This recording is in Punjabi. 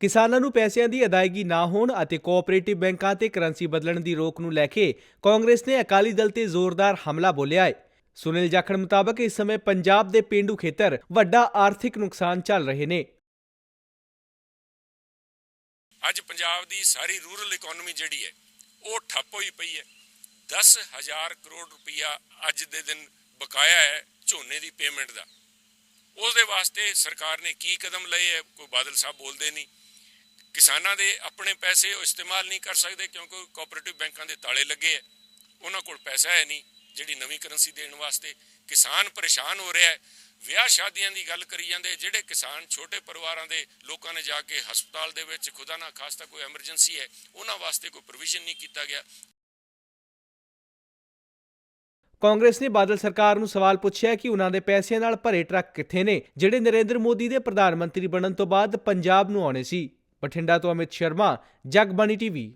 ਕਿਸਾਨਾਂ ਨੂੰ ਪੈਸਿਆਂ ਦੀ ਅਦਾਇਗੀ ਨਾ ਹੋਣ ਅਤੇ ਕੋਆਪਰੇਟਿਵ ਬੈਂਕਾਂ ਤੇ ਕਰੰਸੀ ਬਦਲਣ ਦੀ ਰੋਕ ਨੂੰ ਲੈ ਕੇ ਕਾਂਗਰਸ ਨੇ ਅਕਾਲੀ ਦਲ ਤੇ ਜ਼ੋਰਦਾਰ ਹਮਲਾ ਬੋਲਿਆ ਹੈ। ਸੁਨੀਲ ਜਾਖੜ ਮੁਤਾਬਕ ਇਸ ਸਮੇਂ ਪੰਜਾਬ ਦੇ ਪੇਂਡੂ ਖੇਤਰ ਵੱਡਾ ਆਰਥਿਕ ਨੁਕਸਾਨ ਚੱਲ ਰਹੇ ਨੇ। ਅੱਜ ਪੰਜਾਬ ਦੀ ਸਾਰੀ ਰੂਰਲ ਇਕਨੋਮੀ ਜਿਹੜੀ ਹੈ, ਉਹ ਠੱਪ ਹੋਈ ਪਈ ਹੈ। 10000 ਕਰੋੜ ਰੁਪਇਆ ਅੱਜ ਦੇ ਦਿਨ ਬਕਾਇਆ ਹੈ ਝੋਨੇ ਦੀ ਪੇਮੈਂਟ ਦਾ। ਉਸ ਦੇ ਵਾਸਤੇ ਸਰਕਾਰ ਨੇ ਕੀ ਕਦਮ ਲਏ ਹੈ, ਕੋਈ ਬਾਦਲ ਸਾਹਿਬ ਬੋਲਦੇ ਨਹੀਂ। ਕਿਸਾਨਾਂ ਦੇ ਆਪਣੇ ਪੈਸੇ ਉਹ ਇਸਤੇਮਾਲ ਨਹੀਂ ਕਰ ਸਕਦੇ ਕਿਉਂਕਿ ਕੋਆਪਰੇਟਿਵ ਬੈਂਕਾਂ ਦੇ ਤਾਲੇ ਲੱਗੇ ਹੈ ਉਹਨਾਂ ਕੋਲ ਪੈਸਾ ਹੈ ਨਹੀਂ ਜਿਹੜੀ ਨਵੀਂ ਕਰੰਸੀ ਦੇਣ ਵਾਸਤੇ। ਕਿਸਾਨ ਪਰੇਸ਼ਾਨ ਹੋ ਰਿਹਾ ਹੈ। ਵਿਆਹ ਸ਼ਾਦੀਆਂ ਦੀ ਗੱਲ ਕਰੀ ਜਾਂਦੇ ਜਿਹੜੇ ਕਿਸਾਨ ਛੋਟੇ ਪਰਿਵਾਰਾਂ ਦੇ ਲੋਕਾਂ ਨੇ ਜਾ ਕੇ ਹਸਪਤਾਲ ਦੇ ਵਿੱਚ ਖੁਦਾ ਨਾ ਖਾਸਤਾ ਕੋਈ ਐਮਰਜੈਂਸੀ ਹੈ, ਉਹਨਾਂ ਵਾਸਤੇ ਕੋਈ ਪ੍ਰੋਵੀਜ਼ਨ ਨਹੀਂ ਕੀਤਾ ਗਿਆ। ਕਾਂਗਰਸ ਨੇ ਬਾਦਲ ਸਰਕਾਰ ਨੂੰ ਸਵਾਲ ਪੁੱਛਿਆ ਕਿ ਉਹਨਾਂ ਦੇ ਪੈਸਿਆਂ ਨਾਲ ਭਰੇ ਟਰੱਕ ਕਿੱਥੇ ਨੇ, ਜਿਹੜੇ ਨਰਿੰਦਰ ਮੋਦੀ ਦੇ ਪ੍ਰਧਾਨ ਮੰਤਰੀ ਬਣਨ ਤੋਂ ਬਾਅਦ ਪੰਜਾਬ ਨੂੰ ਆਉਣੇ ਸੀ। ਬਠਿੰਡਾ ਤੋਂ ਅਮਿਤ ਸ਼ਰਮਾ ਜਗਬਾਣੀ ਟੀਵੀ